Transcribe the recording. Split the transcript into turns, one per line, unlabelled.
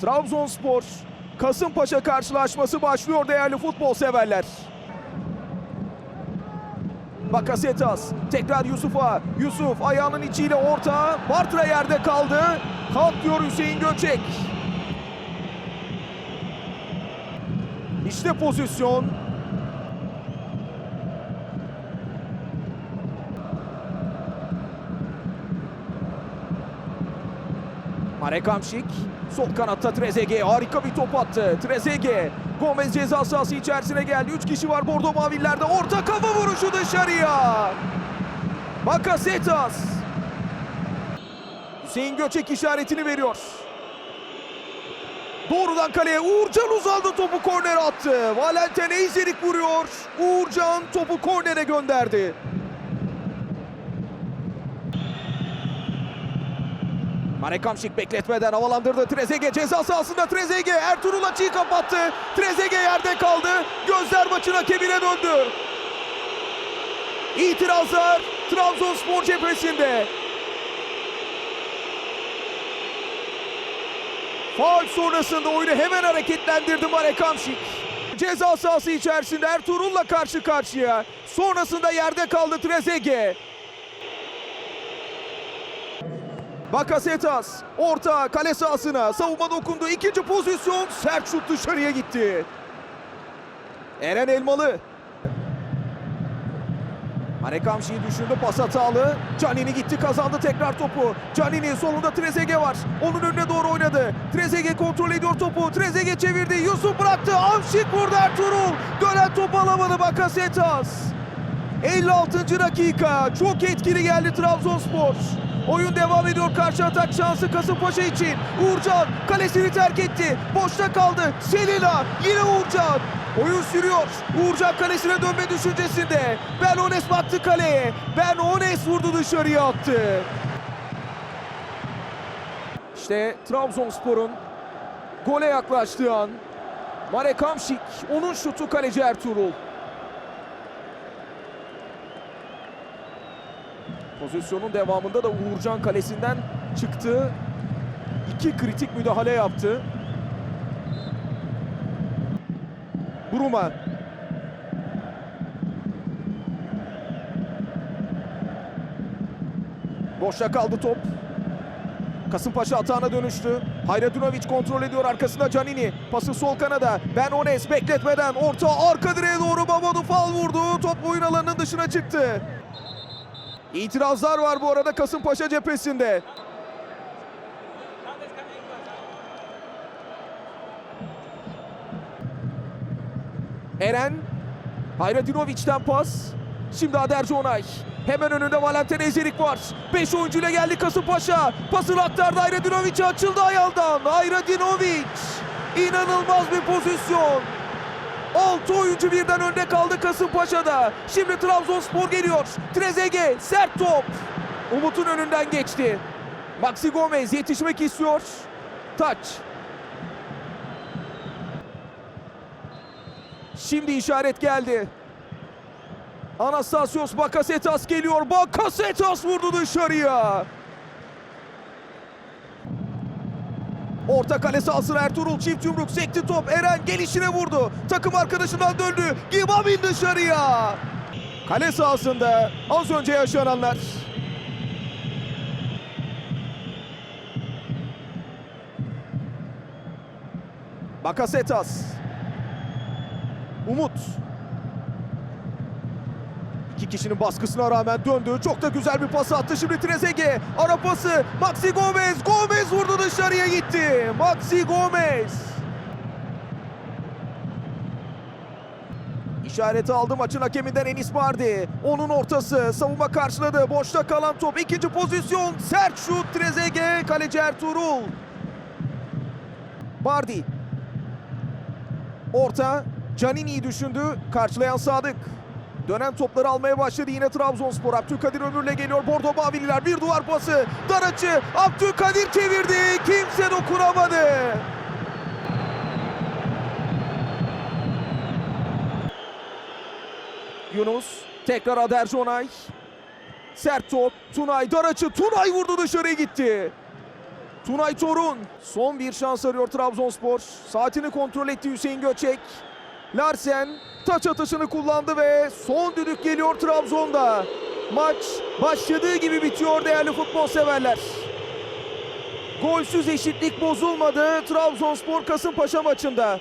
Trabzonspor Kasımpaşa karşılaşması başlıyor değerli futbol severler. Bakasetas tekrar Yusuf'a. Yusuf ayağının içiyle orta. Bartra yerde kaldı. Kalk diyor Hüseyin Göçek. İşte pozisyon. Marek Hamşik sol kanatta Trezeguet harika bir top attı. Trezeguet Gomez ceza sahası içerisine geldi. 3 kişi var Bordo Mavillerde. Orta kafa vuruşu dışarıya. Bakasetas. Hüseyin Göçek işaretini veriyor. Doğrudan kaleye Uğurcan uzandı topu kornere attı. Valentin Eyzerik vuruyor. Uğurcan topu kornere gönderdi. Marek Hamşik bekletmeden havalandırdı. Trezeguet ceza sahasında Trezeguet Ertuğrul açıyı kapattı. Trezeguet yerde kaldı. Gözler maçın hakemine döndü. İtirazlar Trabzonspor cephesinde. Faul sonrasında oyunu hemen hareketlendirdi Marek Hamşik. Ceza sahası içerisinde Ertuğrul'la karşı karşıya. Sonrasında yerde kaldı Trezeguet. Bakasetas orta kale sahasına savunma dokundu. İkinci pozisyon sert şut dışarıya gitti. Eren Elmalı. Marek Hamşi'yi düşündü pas hatalı. Canini gitti kazandı tekrar topu. Canini solunda Trezeguet var. Onun önüne doğru oynadı. Trezeguet kontrol ediyor topu. Trezeguet çevirdi. Yusuf bıraktı. Hamşik vurdu Ertuğrul. Dönen topu alamadı Bakasetas. 56. dakika. Çok etkili geldi Trabzonspor. Oyun devam ediyor. Karşı atak şansı Kasımpaşa için. Uğurcan kalesini terk etti. Boşta kaldı. Selina yine Uğurcan. Oyun sürüyor. Uğurcan kalesine dönme düşüncesinde. Ben Ones baktı kaleye. Ben Ones vurdu dışarıya attı. İşte Trabzonspor'un gole yaklaştığı an. Marek Hamşik, onun şutu kaleci Ertuğrul. Pozisyonun devamında da Uğurcan kalesinden çıktı. İki kritik müdahale yaptı. Buruma. Boşta kaldı top. Kasımpaşa atağına dönüştü. Hayradunovic kontrol ediyor arkasında Canini. Pası sol kanada. Ben Ones bekletmeden orta arka direğe doğru Mamadou fal vurdu. Top oyun alanının dışına çıktı. İtirazlar var bu arada Kasımpaşa cephesinde. Eren Hayradunovic'den pas. Şimdi Aderci Onay. Hemen önünde Valentin Ezerik var. 5 oyuncuyla geldi Kasımpaşa. Pasını aktardı Hayradunovic'e açıldı ayağından. Hayradinovic. İnanılmaz bir pozisyon. 6 oyuncu birden önde kaldı Kasımpaşa'da. Şimdi Trabzonspor geliyor. Trezeguet sert top. Umut'un önünden geçti. Maxi Gomez yetişmek istiyor. Taç. Şimdi işaret geldi. Anastasios Bakasetas geliyor. Bakasetas vurdu dışarıya. Orta kale sahasına Ertuğrul çift yumruk sekti top. Eren gelişine vurdu. Takım arkadaşından döndü. Gibabin dışarıya. Kale sahasında az önce yaşananlar. Bakasetas. Umut. İki kişinin baskısına rağmen döndü. Çok da güzel bir pas attı. Şimdi Trezeguet. Ara pası. Maxi Gomez. Gomez vurdu dışarıya gitti. Maxi Gomez. İşareti aldı maçın hakeminden Enis Bardi. Onun ortası. Savunma karşıladı. Boşta kalan top. İkinci pozisyon. Sert şut. Trezeguet. Kaleci Ertuğrul. Bardi. Orta. Canini'yi düşündü. Karşılayan Sadık. Dönen topları almaya başladı yine Trabzonspor. Abdülkadir Ömür'le geliyor Bordo Mavililer. Bir duvar pası. Dar açı. Abdülkadir çevirdi. Kimse dokunamadı. Yunus. Tekrar Aderci Onay. Sert top. Tunay dar açı. Tunay vurdu dışarıya gitti. Tunay Torun son bir şans arıyor Trabzonspor. Saatini kontrol etti Hüseyin Göçek. Larsen taç atışını kullandı ve son düdük geliyor Trabzon'da. Maç başladığı gibi bitiyor değerli futbol severler. Golsüz eşitlik bozulmadı Trabzonspor Kasımpaşa maçında.